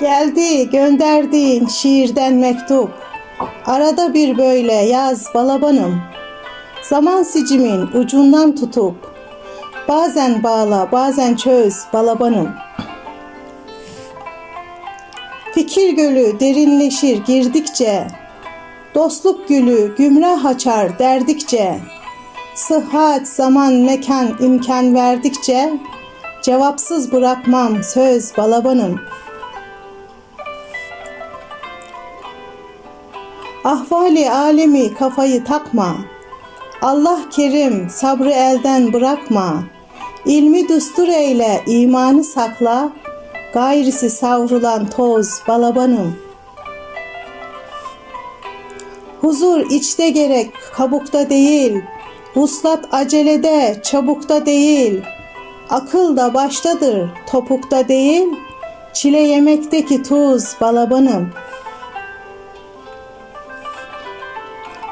Geldi gönderdiğin şiirden mektup. Arada bir böyle yaz balabanım. Zaman sicimin ucundan tutup. Bazen bağla bazen çöz balabanım. Fikir gölü derinleşir girdikçe. Dostluk gülü gümrah açar derdikçe. Sıhhat, zaman, mekan, imkan verdikçe cevapsız bırakmam söz balabanım. Ahvali alemi kafayı takma. Allah kerim sabrı elden bırakma. İlmi düstur eyle, imanı sakla. Gayrisi savrulan toz balabanım. Huzur içte gerek, kabukta değil. Vuslat acelede, çabukta değil. Akıl da baştadır, topukta değil. Çile yemekteki tuz balabanım.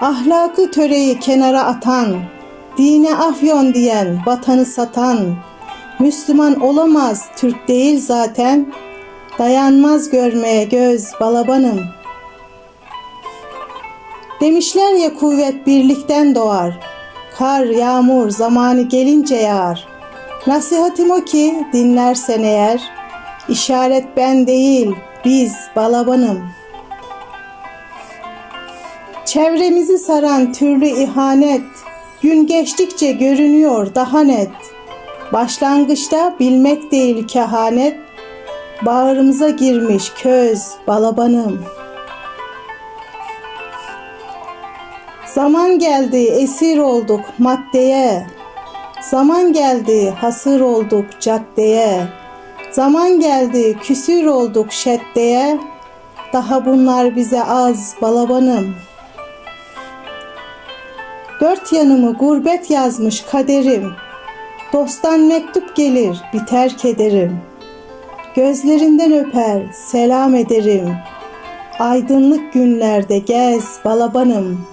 Ahlakı töreyi kenara atan, dine afyon diyen, vatanı satan, Müslüman olamaz, Türk değil zaten, dayanmaz görmeye göz balabanım. Demişler ya kuvvet birlikten doğar, kar, yağmur zamanı gelince yağar. Nasihatim o ki dinlersen eğer, işaret ben değil, biz balabanım.'' Çevremizi saran türlü ihanet gün geçtikçe görünüyor daha net. Başlangıçta bilmek değil kehanet, bağrımıza girmiş köz balabanım. Zaman geldi esir olduk maddeye. Zaman geldi hasır olduk caddeye. Zaman geldi küsür olduk şeddeye. Daha bunlar bize az balabanım.'' Dört yanımı gurbet yazmış kaderim. Dosttan mektup gelir biter kederim. Gözlerinden öper selam ederim. Aydınlık günlerde gez balabanım.